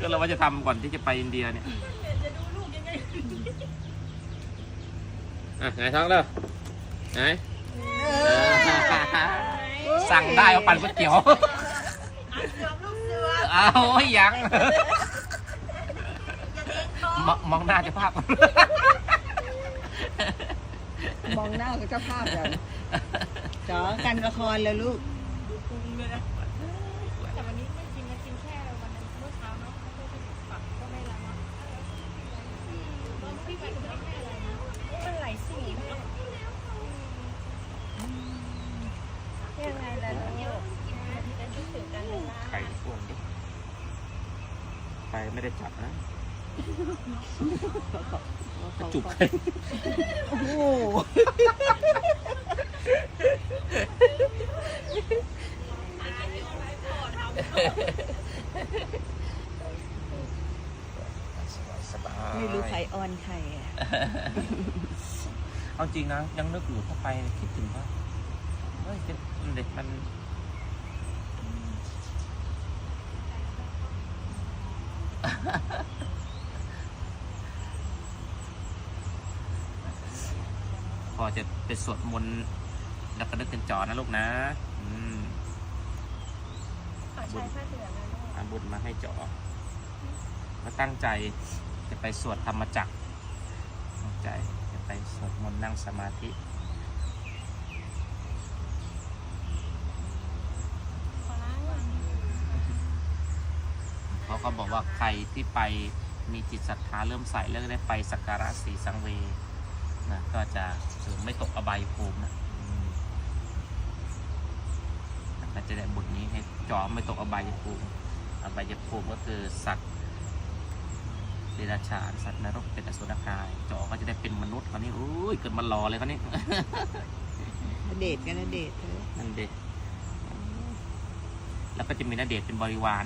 ก็เราว่าจะทำก่อนที่จะไปอินเดียเนี่ยอะไงท้องเด้อไงสั่งได้เอาปั่นก๋วยเตี๋ยวเอายังมองมองหน้าเจะภาพ มองหน้ากับเจ้าภาพอย่างจ๋อกันละครแล้วลูกแต่วันนี้ไม่กินนะกินแค่วันนั้นเมื่อเช้าเนาะไม่ได้ปรับก็ไม่ละเนาะตอนพี่ไปก็ไมันไหลสีแม่ยังไงล่ะลูกเป็นที่ถึงกันเลยนะไข่พวงดิไข่ไม่ได้จับนะกระจุกไข่โอ้โห สบาย ไม่รู้ใครออนใครอะเอาจริงนะยังนึกอยู่ถ้าไปคิดถึงว่าเฮ้ยจะเด็กมันพอจะไปสวดมนต์แล้วก็นึกถึงจอนะลูกนะ อืมขอใช้ผ้าเหลืองนะลูกอาบุญมาให้จอแล้วตั้งใจ จะไปสวดธรรมจักรใจจะไปสวดมนต์นั่งสมาธิเขาก็บอกว่าใครที่ไปมีจิตศรัทธาเริ่มใส่เริ่มได้ไปสักการะสีสังเวนะก็จะถึงไม่ตกอบายภูมินะก็จะได้บุญนี้ให้จอไม่ตกอบายภูมิอบายภูมิก็คือสัตว์ ดรัจฉานสัตว์นรกเป็นอสุรกายจอก็จะได้เป็นมนุษย์คนนี้อุ้ยเกิดมารอเลยคนนี้เดทกันนะเดทเธอนั่นเด็กแล้วก็จะมีนาเดชน์เป็นบริวาร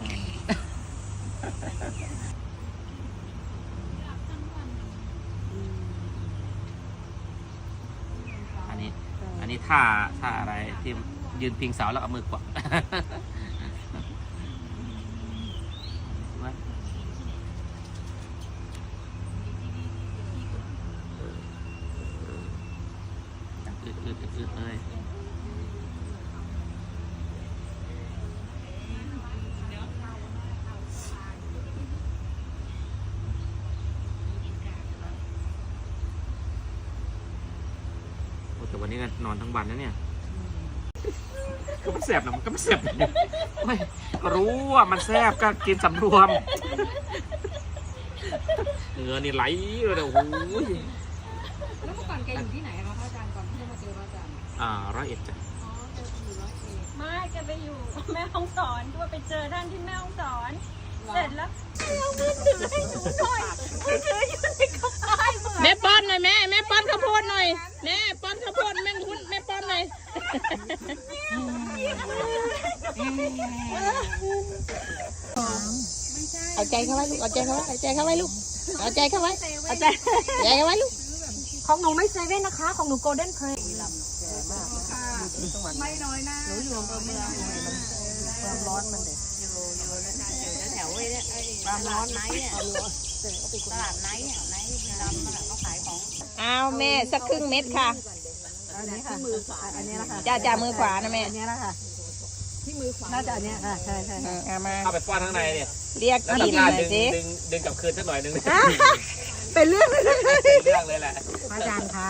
อืมอันนี้ อันนี้ท่าท่าอะไรที่ยืนพิงเสาแล้วเอามือกวัก อึดอึดอึดอึดเลยโอ้แต่ วันนี้ก็นอนทั้งวันนะเนี่ยก็มันแสบนะมันก็ไม่แสบนะไม่ก็รู้ว่ามันแสบก็กินสำรวมเหงื่อนี่ไหลเลยนะโอ้โหแล้วเมื่อก่อนแกอยู่ที่ไหนคะพระอาจารย์ก่อนที่จะมาเจอพระอาจารย์อ่าร้อยเอ็ดจ้ะอ๋อเจออยู่ร้อยเอ็ดไม่แกไปอยู่แม่ห้องสอนด้วยไปเจอท่านที่แม่ห้องสอน เสร็จแล้ว เอามือถือให้หนูหน่อยมือถืออยู่ในกระเป๋าเหมือนแม่ป้อนหน่อยแม่แม่ป้อนข้าวโพดหน่อยแม่ป้อนข้าวโพดแม่คุณแม่ป้อนหน่อยเอาใจเข้าไว้ลูกเอาใจเข้าไว้เอาใจเข้าไว้ลูกเอาใจเข้าไว้เอาใจใจเข้าไว้ลูกของหนูไม่เซเว่นนะคะ ของหนูโกลเด้นเพลย์เอา แม่สักครึ่งเม็ดค่ะอันนี้ค่ะมือขวาอันนี้ละค่ะจ้าจ้ามือขวานะแม่อันนี้ละค่ะที่มือขวาน่าจะอันเนี้ยค่ะใช่ใช่เออเอามาเข้าไปป้อนข้างในเนี่ยเรียกแล้วกินทำหงาน่นอยดึงสิดึงดึงกลับคืนสักหน่อยหนึงเป็นเรื่องเลยเรื่องเลยแหละอาจารย์คะ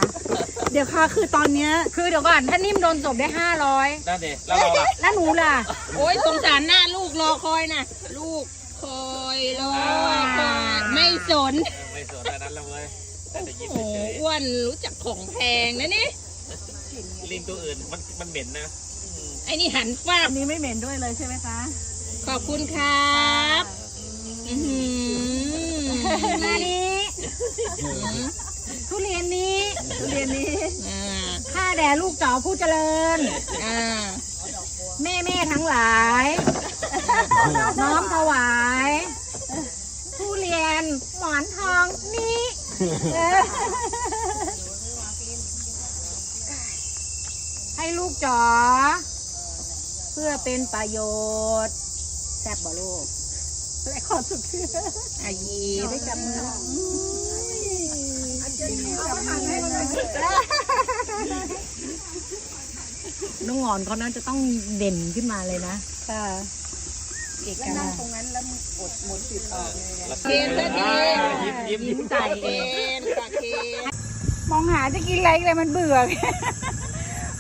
เดี๋ยวค่ะคือตอนเนี้ยคือเดี๋ยวก่อนถ้านิ่มโดนตบได้ห้าร้อยนั่นดิแล้วเราล่ะแล้วหนูล่ะ โอ้ยสงสารหน้าลูกรอคอยนะลูกคอ ยรอคอยไม่สน ไม่สนแต่นั้นแล้วเว้ยแต่จะยิ้มโอ้เฉยอ้วนรู้จักของแพงนะนี่ๆลิงตัวอื่นมันมันเหม็นนะอืมไอ้นี่หันฟาดอันนี้ไม่เหม็นด้วยเลยใช่ไหมคะขอบคุณครับอื้อหือมานี้ทุเรียนนี้ทุเรียนนี้อ่าข้าแด่ลูกเจ๋อผู้เจริญ อ่า แม่แม่ทั้งหลาย น้อมถวาย ทุเรียนหม อนทองนี้เออให้ลูกจ๋อเพื่อเป็นประโยชน์ แซ่บบ่ลูกและขอสุดที่อายีได้จับมือเอาทานให้มันเลยน้องหงอนเขาน่าจะต้องเด่นขึ้นมาเลยนะ ค่ะ เอกแล้วลันั่งกษณ์ตรงนั้นแล้วกดหมุนติดออกเลยนะเคนซะดียิ้มยิ้มยิ้มใส่เคนตะเคนมองหาจะกินอะไรเลยมันเบื่อ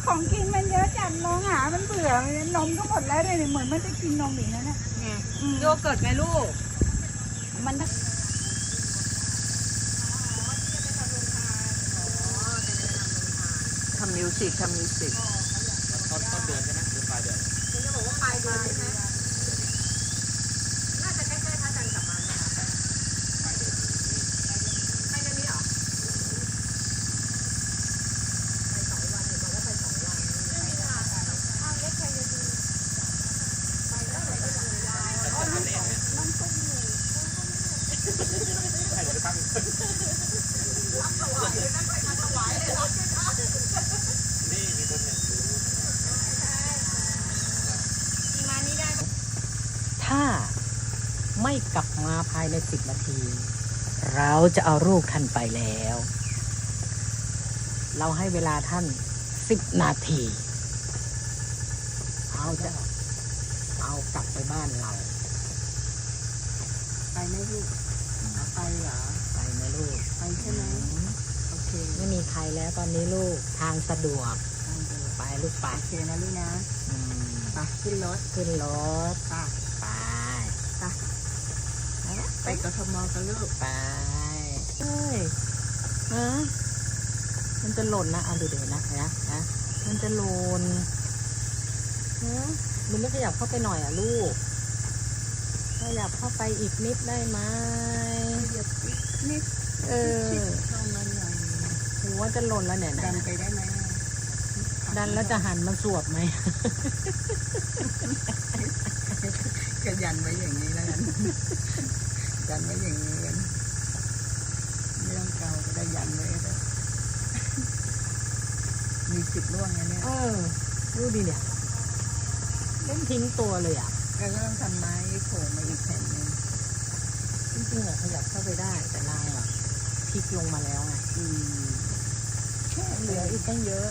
ของกินมันเยอะจัดมองหามันเบื่อนมก็หมดแล้วเลยเหมือนมันจะกินนมอีกนะเนี่ยโยเกิร์ตไงลูก มันทำมิวสิกทำมิวสิกต้นต้นเดือนใช่ไหมหรือปลายเดือน ถ้าไม่กลับมาภายในสิบนาที เราจะเอาลูกท่านไปแล้ว เราให้เวลาท่านสิบนาทีเอาจะเอากลับไปบ้านเรา ไปไหมลูก ไปเหรอ ไปไหมลูกไปใช่ไหมโอเคไม่มีใครแล้วตอนนี้ลูกทางสะดวกทางเดินไปลูกไปโอเคนะลูกนะอืมไปขึ้นรถขึ้นรถไปไปไปกทมกันลูกไปเฮ้ยฮะมันจะหล่นนะเอาดูเดี๋ยวนะนะนะมันจะหล่นฮะมันไม่ขยับเข้าไปหน่อยอะลูก ขยับเข้าไปอีกนิดได้ไหมเหยียบนิดเออลงมาหน่อยหัวจะหล่นแล้วเนี่ยดันะนไปได้ไหมดันแล้วจะหันมาสวบไหมก็ยันไว้อย่างนี้แล้วกันยันไว้อย่างนี้กันไม่ต้องเกาก็ได้ยันไว้ก็ได้มีสิบล่วงนะเนี่ยเออดูดิเนี่ยเล่นทิ้งตัวเลยอะ ก็ต้องทำไม้โผล่มาอีกแผ่นหนึ่งจริงๆอะขยับเข้าไปได้แต่นางอะพลิกลงมาแล้วไงอืมแค่เหเหลืลือออีอีกกตั้งเยอะ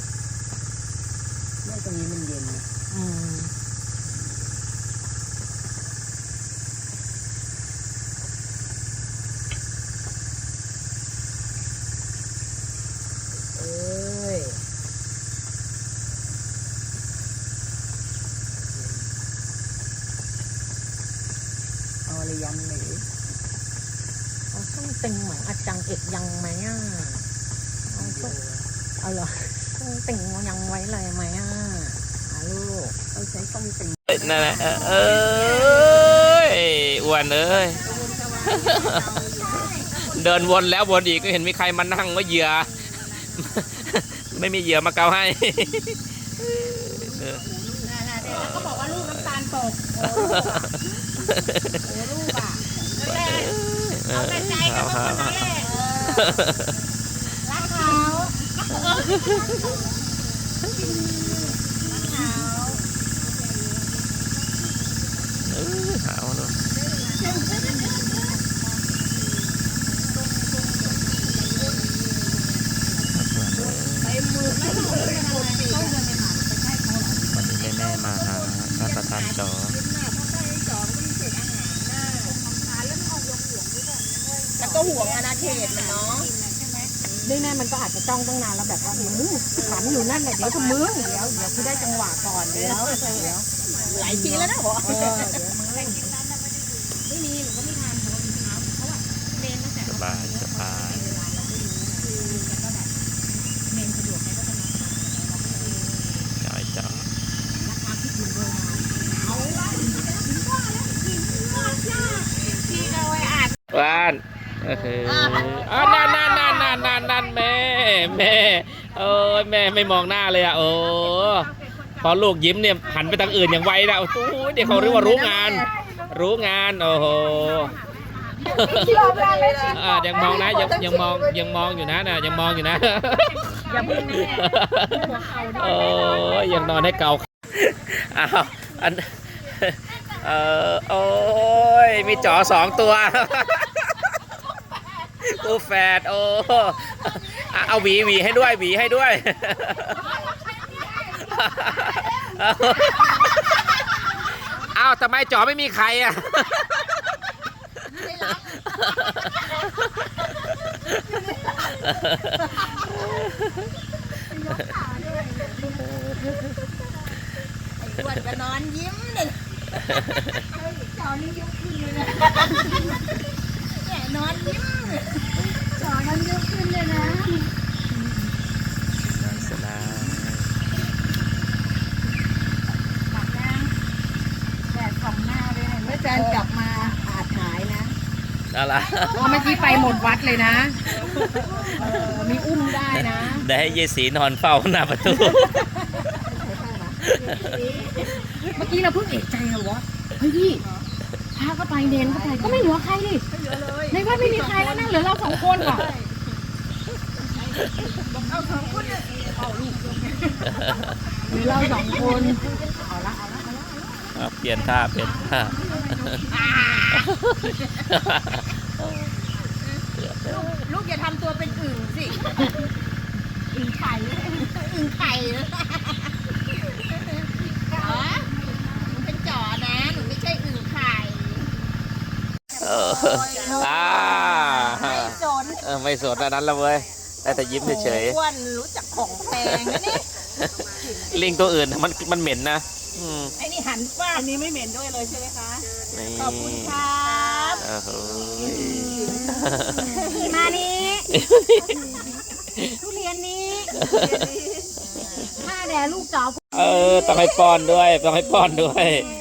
แม่ตรงนี้มันเย็นนะอืมเอ้ย เอาอะไรยันหรือเอาส้มเต็งเหมือนอาจังเอ็ดยังไหมอะเอาส้มเอาเหรอส้มเต็งยังไว้เลยไหมอะอะลูกเอาใช้ต้องเป็นนั่นแหละเอ้ยอ้วนเอ้ยเดินวนแล้ววนอีกก็เห็นมีใครมานั่งว่าเหยื่อ ไม่มีเหยื่อมาเกาให้แล้วก็บอกว่าลูกน้ำตาลตก โอ้ลูกอะเอาแต่ใจกับคนนั้นแหละรักเขาเออหาวเนอะวันนี้แม่ๆมาหาท่านประธานจอ แล้วก็ห่วงอาณาเขตมันเนาะด้วยแน่มันก็อาจจะจ้องตั้งนานแล้วแบบว่ามึงขันอยู่นั่นแหละเดี๋ยวจะมึงเดี๋ยวเดี๋ยวคือได้จังหวะก่อนเดี๋ยวเดี๋ยวหลายปีแล้วนะบอกเออเดี๋ยวมึงเล่นไม่มีหนูก็ไม่ทานเพราะว่าเช้าเพราะว่าเมนตั้งแต่สบายสบาย เวลาเราไม่รู้คือแกก็แบบเมนสะดวกแกก็จะมาทานเราก็เลย จอยจอย ราคาที่คุณโรงงานเอาละถึงว่าแล้วกินหมดจ้าที่เอาไว้อ่าน ว่านเอออ่านั่นนั่นนั่นนั่นนั่นนั่นแม่แม่โอ้ยแม่ไม่มองหน้าเลยอะโอ้พอลูกยิ้มเนี่ยหันไปทางอื่นอย่างไวนะโอ้โหเดี๋ยวเขาเรียกว่ารู้งาน รู้งานโอ้โหยังมองนะยังยังมองยังมองอยู่นะนะยังมองอยู่นะย่าเพิ่งแม่โอ้ยังนอนให้เกาอ้าวอันเออโอ้ยมีจ๋อสองตัว กูแฝดโอ้อะเอาหวีหวีให้ด้วยหวีให้ด้วยอ้าวทำไมจ๋อไม่มีใครอะอ้วนก็นอนยิ้มเลยจอนี่ยกขึ้นเลยนะเนี่ยนอนยิ้ม เลยจอนั้นยกขึ้นเลยนะหนักนะแดดส่องหน้าเลยเห็นไหมเมื่อจานกลับมาอาจหายนะอะไรเพราะเมื่อกี้ไปหมดวัดเลยนะเออมีอุ้มได้นะได้ให้เยายสีนอนเฝ้าหน้าประตู เมื่อกี้เราเพิ่งเอกใจเหรอวะเฮ้ยพี่ พาก็ไปเนนก็ไปก็ไม่เหลือใครดิในวัดไม่มีใครแล้วนั่งเหลือเราสองคนก่อนหรือเราสองคนเอาละเอาละเอาละอะเปลี่ยนท่าเปลี่ยนท่าลูกอย่าทำตัวเป็นอึ่งสิอึ่งไข่อึ่งไข่จ๋อหนูเป็นจ๋อนะหนูไม่ใช่อึ่งไข่ เอออ่าจนเออไม่สนอันนั้นละเว้ยได้แต่ยิ้มเฉยอ้วนรู้จักของแพงนะนี่ๆลิงตัวอื่นมันมันเหม็นนะอืมไอ้นี่หันฟ้าอันนี้ไม่เหม็นด้วยเลยใช่ไหมคะนี่ขอบคุณครับโอ้โหมานี้ทุเรียนนี้ถ้าแด่ลูกจ๋อเออต้องให้ป้อนด้วยต้องให้ป้อนด้วยเออมือ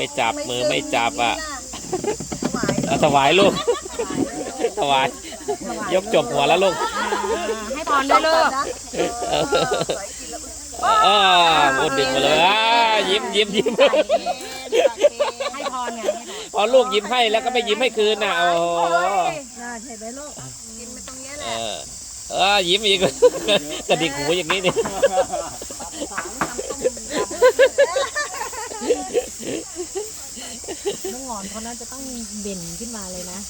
ไม่จับมือไม่จับอะเอาถวายลูก ถวาย ยกจบหัวแล้วลูกให้พรด้วยลูกเออเออพูดดึงมาเลยอ่ายิ้มยิ้มยิ้มให้พรไงพอลูกยิ้มให้แล้วก็ไม่ยิ้มให้คืนน่ะโอ้โหน่าใช่ไหมลูกกินมาตรงนี้แหเอละอเออยิ้มอีกกระดิกหูอย่างนี้นี่น้องงอน เขาน่าจะต้องเบ่นขึ้นมาเลยนะ